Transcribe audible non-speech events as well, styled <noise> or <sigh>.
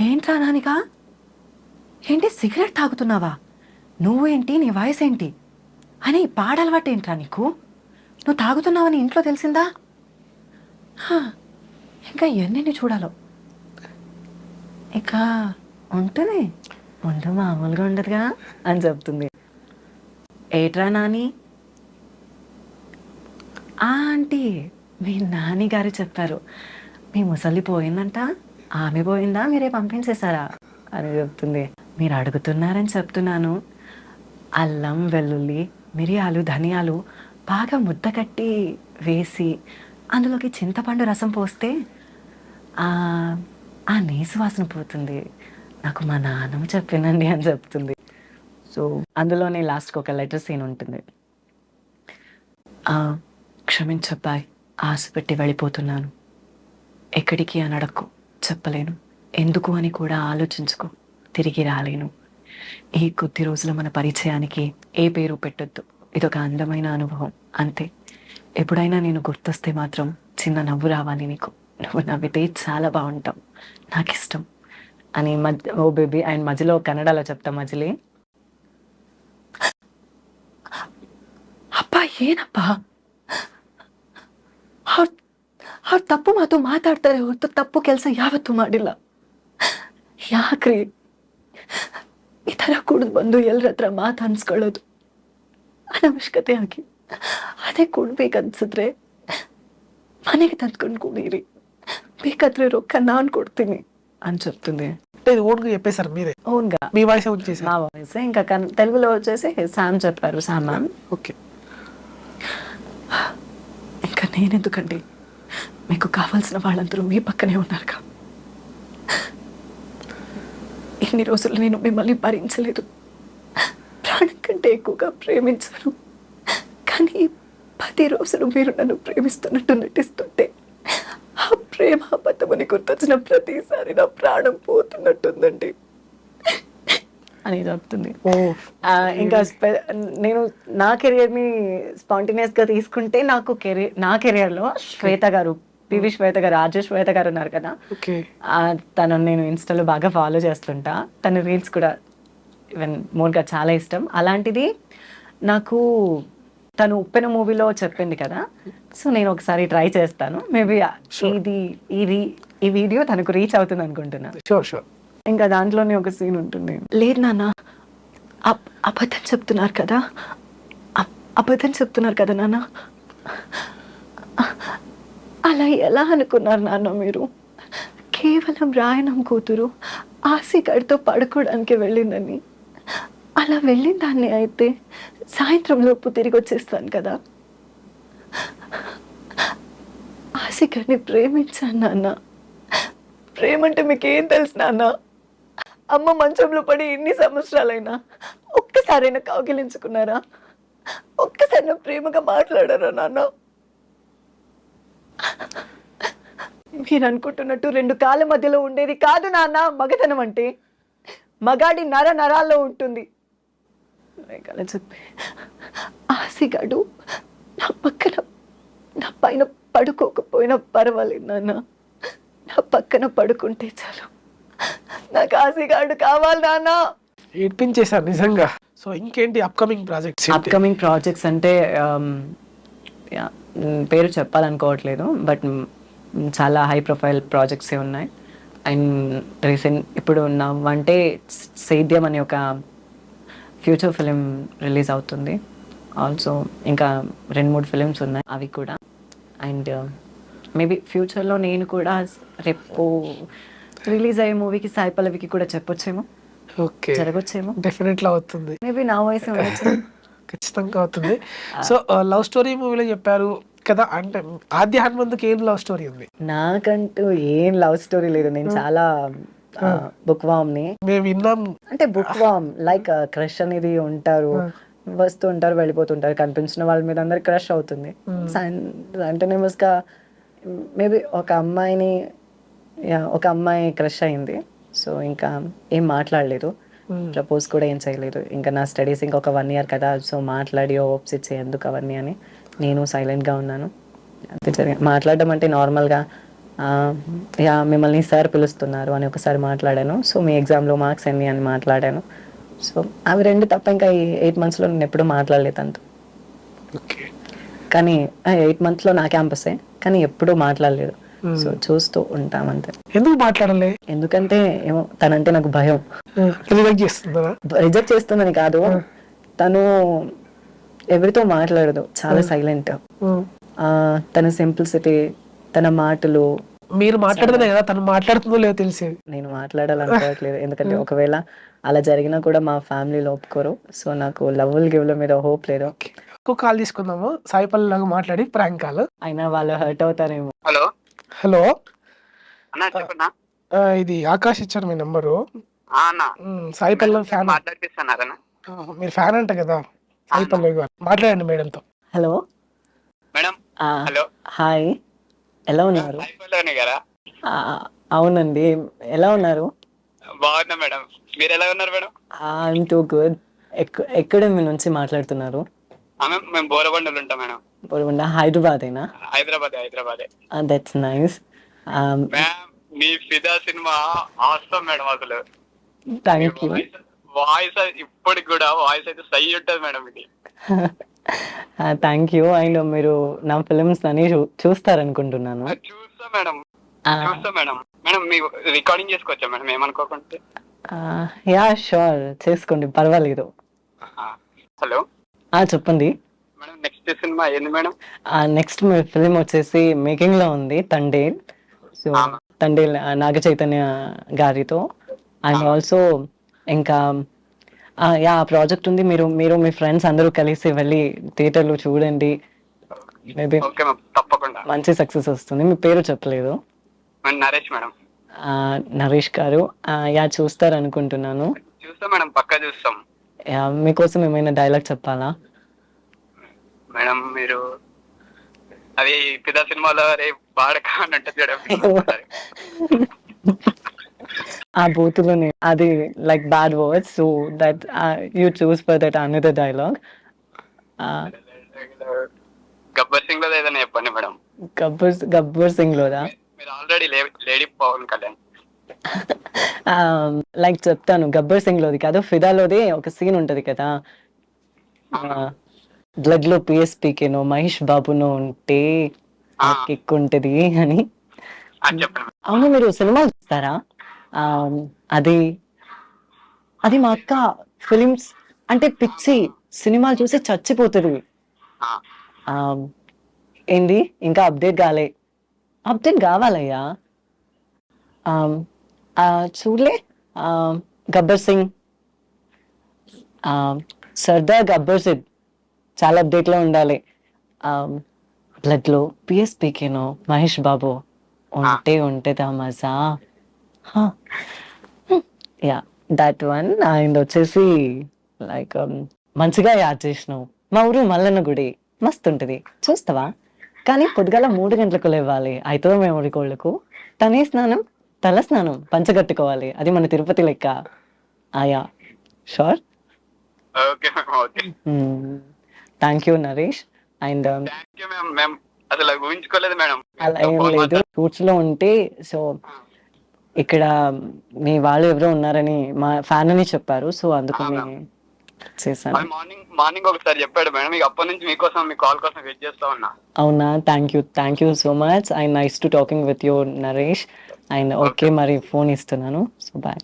ఏంట్రా నానిక ఏంటి సిగరెట్ తాగుతున్నావా? నువ్వేంటి నీ వయసు ఏంటి అని ఈ పాడలవాటు ఏంట్రా నీకు? నువ్వు తాగుతున్నావని ఇంట్లో తెలిసిందా? హా, ఇంకా ఎన్ని చూడాలో? ఇక ఉంటుంది. ముందు మామూలుగా ఉండదుగా అని చెప్తుంది. ఏట్రా నాని? ఆంటీ మీ నాని గారు చెప్పారు. మీ ముసలి పోయిందంట. ఆమె పోయిందా? మీరే పంపించేశారా? అని చెప్తుంది. మీరు అడుగుతున్నారని చెప్తున్నాను. అల్లం వెల్లుల్లి మిరియాలు ధనియాలు బాగా ముద్ద కట్టి వేసి అందులోకి చింతపండు రసం పోస్తే ఆ ఆ నీసు వాసన పోతుంది. నాకు మా నాన్నమ్మ చెప్పిందండి అని చెప్తుంది. సో అందులోనే లాస్ట్కి ఒక లెటర్ సీన్ ఉంటుంది. ఆ, క్షమించబ్బాయ్ ఆశ పెట్టి వెళ్ళిపోతున్నాను. ఎక్కడికి అని అడక్కు చెప్పలేను. ఎందుకు అని కూడా ఆలోచించుకో. తిరిగి రాలేను. ఈ కొద్ది రోజుల మన పరిచయానికి ఏ పేరు పెట్టొద్దు. ఇదొక అందమైన అనుభవం. అంతే. ఎప్పుడైనా నేను గుర్తొస్తే మాత్రం చిన్న నవ్వు రావాలి నీకు. నువ్వు నవ్వితే చాలా బాగుంటావు. నాకు ఇష్టం అని మధ్య ఓ బేబీ ఆయన మధ్యలో కన్నడలో చెప్తా మజిలీ. అబ్బా ఏనప్పా ಅವ್ರು ಅವ್ರು ತಪ್ಪು ಮಾತು ಮಾತಾಡ್ತಾರೆ ಹೊರತು ತಪ್ಪು ಕೆಲಸ ಯಾವತ್ತೂ ಮಾಡಿಲ್ಲ ಯಾಕ್ರಿ ಈ ಥರ ಕುಡಿದು ಬಂದು ಎಲ್ಲರ ಹತ್ರ ಮಾತು ಅನ್ಸ್ಕೊಳ್ಳೋದು ಅನವಶ್ಯಕತೆ ಆಗಿ ಅದೇ ಕುಡ್ಬೇಕನ್ಸಿದ್ರೆ ಮನೆಗೆ ತಂದ್ಕೊಂಡು ಕುಡೀರಿ ಬೇಕಾದ್ರೆ ರೊಕ್ಕ ನಾನು ಕೊಡ್ತೀನಿ అని చెప్తుంది అంటే ఇది ఓన్గా చెప్పేశారు మీరే అవునుగా మీ వాయిస్ వచ్చేసారు మా వాయిస్ ఇంకా కన్- తెలుగులో వచ్చేసి శామ్ చెప్పారు శామ్ మ్యామ్ ఓకే ఇంకా నేనెందుకండి మీకు కావాల్సిన వాళ్ళందరూ మీ పక్కనే ఉన్నారుగా. ఇన్ని రోజులు నేను మిమ్మల్ని భరించలేదు. ప్రాణం కంటే ఎక్కువగా ప్రేమించాను. కానీ పది రోజులు మీరు నన్ను ప్రేమిస్తున్నట్టు నటిస్తుంటే ఆ ప్రేమ అబద్ధమని గుర్తొచ్చిన ప్రతిసారి నా ప్రాణం పోతున్నట్టుందండి. అని చెప్తుంది. ఓ. ఆ, ఇంకా స్పె- నేను నా కెరియర్ని స్పాంటేనియస్గా తీసుకుంటే నాకు కెరీర్ నా కెరియర్లో శ్వేత గారు పివి శ్వేత గారు ఆర్జే శ్వేత గారు ఉన్నారు కదా. ఓకే. ఆ, తనను నేను ఇన్స్టాలో బాగా ఫాలో చేస్తుంటా. తన రీల్స్ కూడా ఈవెన్ మోర్గా చాలా ఇష్టం. అలాంటిది నాకు తను ఉప్పెన మూవీలో చెప్పింది కదా. సో నేను ఒకసారి ట్రై చేస్తాను. మేబీ ఇది ఈ రీ- ఈ వీడియో తనకు రీచ్ అవుతుంది అనుకుంటున్నా. షూర్ షూర్ ఇంకా దాంట్లోనే ఒక సీన్ ఉంటుంది. లేదు నాన్న. అబ్- అబద్ధం చెప్తున్నారు కదా. అబ్- అబద్ధం చెప్తున్నారు కదా నాన్న. అలా ఎలా అనుకున్నారు నాన్న మీరు? కేవలం రాయణం కూతురు ఆసిగాడితో పడుకోవడానికి వెళ్ళిందని. అలా వెళ్ళిన దాన్ని అయితే సాయంత్రం లోపు తిరిగి వచ్చేస్తాను కదా. ఆసిగాడిని ప్రేమించాను నాన్న. ప్రేమ అంటే మీకేం తెలుసు నాన్న? అమ్మ మంచంలో పడి ఎన్ని సంవత్సరాలైనా ఒక్కసారైనా కౌగిలించుకున్నారా? ఒక్కసారి ప్రేమగా మాట్లాడారా నాన్న? మీరు అనుకుంటున్నట్టు రెండు కాళ్ళ మధ్యలో ఉండేది కాదు నాన్న మగతనం అంటే. మగాడి నర నరాల్లో ఉంటుంది. చెప్పి ఆసిగాడు నా పక్కన నా పైన పడుకోకపోయినా పర్వాలేదు నాన్న. నా పక్కన పడుకుంటే చాలు. నాకు ఆసిగాడు కావాలి నాన్న. ఏడ్పించేశారు నిజంగా. సో ఇంకేంటి అప్కమింగ్ ప్రాజెక్ట్స్ అప్కమింగ్ ప్రాజెక్ట్స్ అంటే um, పేరు చెప్పాలనుకోవట్లేదు బట్ చాలా హై ప్రొఫైల్ ప్రాజెక్ట్సే ఉన్నాయి. అండ్ రీసెంట్ ఇప్పుడు నవ్వంటే సేద్యం అనే ఒక ఫ్యూచర్ ఫిలిం రిలీజ్ అవుతుంది. ఆల్సో ఇంకా రెండు మూడు ఫిలిమ్స్ ఉన్నాయి అవి కూడా. అండ్ మేబీ ఫ్యూచర్లో నేను కూడా రేపు రిలీజ్ అయ్యే మూవీకి సాయి పల్లవికి కూడా చెప్పొచ్చేమో. ఓకే. జరగొచ్చేమో. డెఫినెట్లీ అవుతుంది. మేబీ నా వయసు <laughs> ఖచ్చితంగా అవుతుంది. సో లవ్ స్టోరీ మూవీలో చెప్పారు కదా అంటే ఆద్య హనుమంతుకి ఏం లవ్ స్టోరీ ఉంది నాకంటూ ఏం లవ్ స్టోరీ లేదు నేను చాలా బుక్ వామ్ని మేము విన్నాం అంటే బుక్ వామ్ లైక్ క్రష్ అనేది ఉంటారు వస్తూ ఉంటారు వెళ్ళిపోతుంటారు కనిపించిన వాళ్ళ మీద అందరికి క్రష్ అవుతుంది గా మేబీ ఒక అమ్మాయిని ఒక అమ్మాయి క్రష్ అయింది సో ఇంకా ఏం మాట్లాడలేదు ప్రపోజ్ కూడా ఏం చేయలేదు ఇంకా నా స్టడీస్ ఇంకొక వన్ ఇయర్ కదా సో మాట్లాడి ఓప్స్ ఇచ్చే ఎందుకు అవన్నీ అని నేను సైలెంట్గా ఉన్నాను. అంతే జరిగింది. మాట్లాడడం అంటే నార్మల్గా యా మిమ్మల్ని సార్ పిలుస్తున్నారు అని ఒకసారి మాట్లాడాను. సో మీ ఎగ్జామ్లో మార్క్స్ ఎన్ని అని మాట్లాడాను. సో అవి రెండు తప్ప ఇంకా ఈ ఎయిట్ మంత్స్లో నేను ఎప్పుడూ మాట్లాడలేదు అంత. కానీ ఎయిట్ మంత్స్లో నా క్యాంపసే కానీ ఎప్పుడూ మాట్లాడలేదు. సో చూస్తూ ఉంటాం అంతే. ఎందుకు మాట్లాడలే? ఎందుకంటే ఏమో తనంటే నాకు భయం. రిజెక్ట్ చేస్తుందని కాదు. తను ఎవరితో మాట్లాడదు. చాలా సైలెంట్ తన సింప్లిసిటీ తన మాటలు. మీరు మాట్లాడితేనే కదా తను మాట్లాడుతుందో లేదో తెలిసేది. నేను మాట్లాడాలనుకోవట్లేదు. <laughs> ఎందుకంటే ఒకవేళ అలా జరిగినా కూడా మా ఫ్యామిలీలో ఒప్పుకోరు. సో నాకు లవ్వుల్ గివ్ల మీద హోప్ లేదు. ఓకే. ఇంకో కాల్ తీసుకుందాము. సాయిపల్లి లాగా మాట్లాడి ప్రాంక్ కాల్ అయినా వాళ్ళు హర్ట్ అవుతారేమో. హలో. హలో. ఇది ఆకాష్ ఇచ్చారు మీ నెంబరు సాయిపల్లి ఫ్యాన్ మాట్లాడిపిస్తున్నారన్న. మీరు ఫ్యాన్ అంట కదా. సాయిపల్లి గారు మాట్లాడండి మేడంతో. హలో. Madam hello. హాయ్. ఎలా ఉన్నారు? అవునండి. ఎలా ఉన్నారు? బాగున్నా మేడం. మీరు ఎలా ఉన్నారు మేడం? ఐఎమ్ టూ గుడ్ ఎక్కడ మీ నుంచి మాట్లాడుతున్నారు? ఆమె మేము బోరబండలు ఉంటాం మేడం. బోరుబండ హైదరాబాదేనా? హైదరాబాద్ హైదరాబాదే. దట్స్ నైస్ మ్యామ్ మీ ఫిదా సినిమా ఆస్తాం మేడం అసలు. థ్యాంక్ యూ వాయిస్ ఇప్పటికి కూడా వాయిస్ అయితే సై ఉంటుంది మేడం ఇది. థ్యాంక్ యూ అండ్ మీరు నా ఫిలిమ్స్ అన్ని చూ- చూస్తారనుకుంటున్నాను. చూస్తా మేడం. ఆ, చూస్తా మేడం. మేడం మీ రికార్డింగ్ చేసుకోవచ్చా మేడం? ఏమనుకోకుంటే. ఆ, యా షూర్ చేసుకోండి. పర్వాలేదు. హలో. ఆ, చెప్పండి. మేడం నెక్స్ట్ సినిమా ఏంది మేడం? నెక్స్ట్ మీ ఫిలిం వచ్చేసి మేకింగ్లో ఉంది తండేల్ సో ఆ. తండేల్ ఆ, నాగ చైతన్య గారితో అండ్ ఆల్సో ఇంకా ఆ, యా ప్రాజెక్ట్ ఉంది. మీరు మీరు మీ ఫ్రెండ్స్ అందరూ కలిసి వెళ్ళి థియేటర్లో చూడండి. మేబీ తప్పకుండా. మంచి సక్సెస్ వస్తుంది. మీ పేరు చెప్పలేదు. నరేష్ మేడం. ఆ, నరేష్ గారు. ఆ, యా చూస్తారనుకుంటున్నాను. చూస్తాం మేడం పక్కా చూస్తాం. యా, మీకోసం ఏమైనా డైలాగ్ చెప్పాలా? మేడం మీరు అది పితా సినిమాలో రే బాడక అని ఉంటుంది ఆ బూతులోనే అది like bad words so that you choose for that another dialogue Gabbar సింగ్లో ఏదైనా చెప్పండి మేడం. గబ్బర్ గబ్బర్ సింగ్ లోదా మీరు already lady Pavan Kalyan. <laughs> Like చెప్తాను గబ్బర్ సింగ్ లోది కాదు ఫిదాలోది ఒక సీన్ ఉంటది కదా. బ్లడ్లో పిఎస్పీకేనో మహేష్ బాబునో ఉంటే. కిక్ ఉంటది అని. అవును మీరు సినిమాలు చూస్తారా? అది అది మా అక్క ఫిలిమ్స్ అంటే పిచ్చి సినిమాలు చూసి చచ్చిపోతుంది. ఏంది? ఇంకా అప్డేట్ కాలే. అప్డేట్ కావాలయ్యా. చూడలే? గబ్బర్ సింగ్. సర్దార్ గబ్బర్ సింగ్. చాలా అప్డేట్లో ఉండాలి. బ్లడ్లో పిఎస్పీకేనో మహేష్ బాబు ఉంటే ఉంటేదా మజా యా దట్ వన్ అండ్ వచ్చేసి లైక్ మంచిగా యాడ్ చేసినావు. మా ఊరు మల్లన్న గుడి. మస్తు ఉంటుంది చూస్తావా? కానీ పొద్దుగాల మూడు గంటలకు లేవాలి. అవుతుందో మేము కోళ్ళకు తనే స్నానం తల స్నానం పంచగట్టుకోవాలి అది మన తిరుపతి లెక్క. ఆయా sure thank you Naresh and అలా ఏం లేదు. రూట్స్లో ఉంటే సో ఇక్కడ మీ వాళ్ళు ఎవరో ఉన్నారని మా ఫ్యాన్ అని చెప్పారు సో అందుకని చేశాను. మార్నింగ్ మార్నింగ్ ఒకసారి చెప్పాడు మేడం ఇక అప్పటి నుంచి మీకోసం మీ కాల్ కోసం వెయిట్ చేస్తా ఉన్నా. అవునా? Thank you thank you so much and nice to talking with you Naresh and okay మరి ఫోన్ ఇస్తున్నాను. So bye